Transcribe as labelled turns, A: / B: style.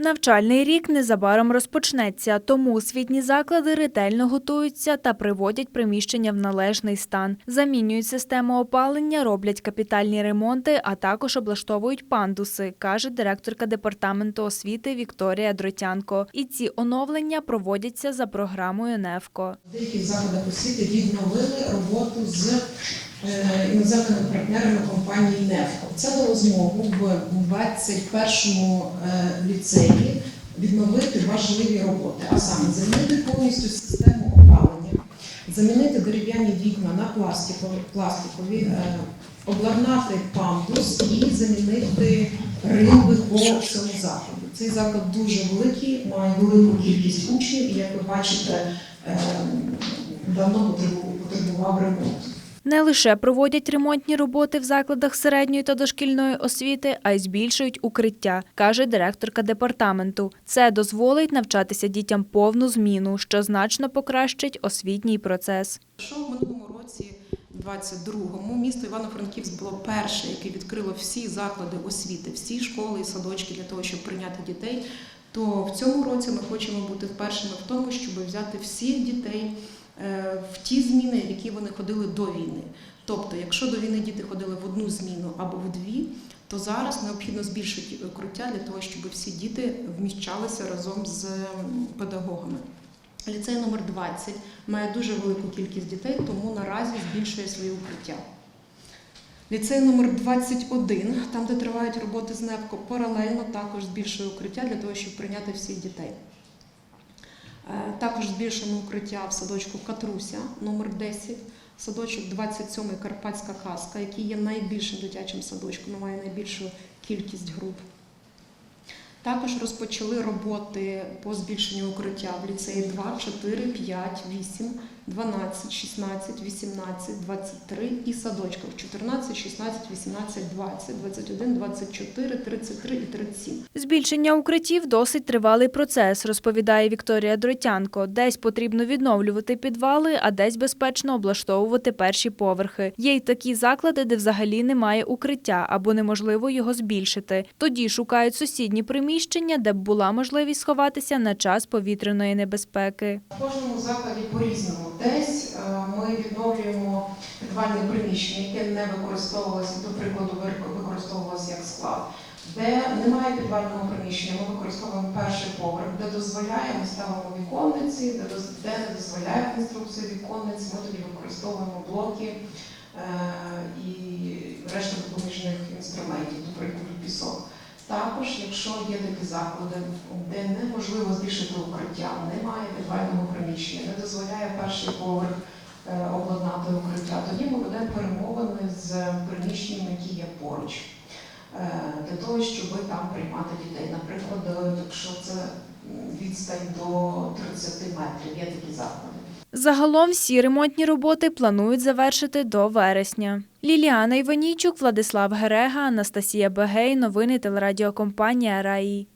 A: Навчальний рік незабаром розпочнеться, тому освітні заклади ретельно готуються та приводять приміщення в належний стан. Замінюють систему опалення, роблять капітальні ремонти, а також облаштовують пандуси, каже директорка департаменту освіти Вікторія Дротянко. І ці оновлення проводяться за програмою НЕФКО.
B: В деяких закладах освіти відновили роботу з іноземними партнерами компанії НЕФКО. Це дало змогу в 21-му е, ліцеї відновити важливі роботи, а саме замінити повністю систему опалення, замінити дерев'яні вікна на пластикові, пластикові е, обладнати пандус і замінити римби по всьому закладу. Цей заклад дуже великий, має велику кількість учнів, і як ви бачите, е, давно потребу- потребував ремонту.
A: Не лише проводять ремонтні роботи в закладах середньої та дошкільної освіти, а й збільшують укриття, каже директорка департаменту. Це дозволить навчатися дітям повну зміну, що значно покращить освітній процес.
C: Що в минулому році, 22-му, місто Івано-Франківськ було перше, яке відкрило всі заклади освіти, всі школи і садочки для того, щоб прийняти дітей. То в цьому році ми хочемо бути першими в тому, щоб взяти всіх дітей в ті зміни, в які вони ходили до війни. Тобто, якщо до війни діти ходили в одну зміну або в дві, то зараз необхідно збільшити укриття для того, щоб всі діти вміщалися разом з педагогами. Ліцей номер 20 має дуже велику кількість дітей, тому наразі збільшує свої укриття. Ліцей номер 21, там, де тривають роботи з НЕПКО, паралельно також збільшує укриття для того, щоб прийняти всіх дітей. Е, Також збільшено укриття в садочку Катруся номер 10, садочок 27 Карпатська казка, який є найбільшим дитячим садочком, має найбільшу кількість груп. Також розпочали роботи по збільшенню укриття в ліцеї 2, 4, 5, 8, 12, 16, 18, 23 і садочках 14, 16, 18, 20, 21, 24, 33 і 37.
A: Збільшення укриттів досить тривалий процес, розповідає Вікторія Дротянко. Десь потрібно відновлювати підвали, а десь безпечно облаштовувати перші поверхи. Є й такі заклади, де взагалі немає укриття або неможливо його збільшити. Тоді шукають сусідні приміщення, де б була можливість сховатися на час повітряної небезпеки.
B: Кожному закладі по-різному. Десь е, ми відновлюємо підвальне приміщення, яке не використовувалося, до прикладу, використовувалося як склад. Де немає підвального приміщення, ми використовуємо перший поверх, де дозволяє, ми ставимо віконниці, де, де не дозволяє конструкція віконниць, ми тоді використовуємо блоки е, і решта допоміжних інструментів, до. Також, якщо є такі заклади, де неможливо збільшити укриття, немає підвального приміщення, не дозволяє перший поверх е, обладнати укриття, тоді ми ведемо перемовини з приміщеннями, які є поруч, е, для того, щоб там приймати дітей. Наприклад, е, якщо це відстань до 30 метрів, є такі заклади.
A: Загалом всі ремонтні роботи планують завершити до вересня. Ліліана Іванійчук, Владислав Герега, Анастасія Бегей. Новини телерадіокомпанія Раї.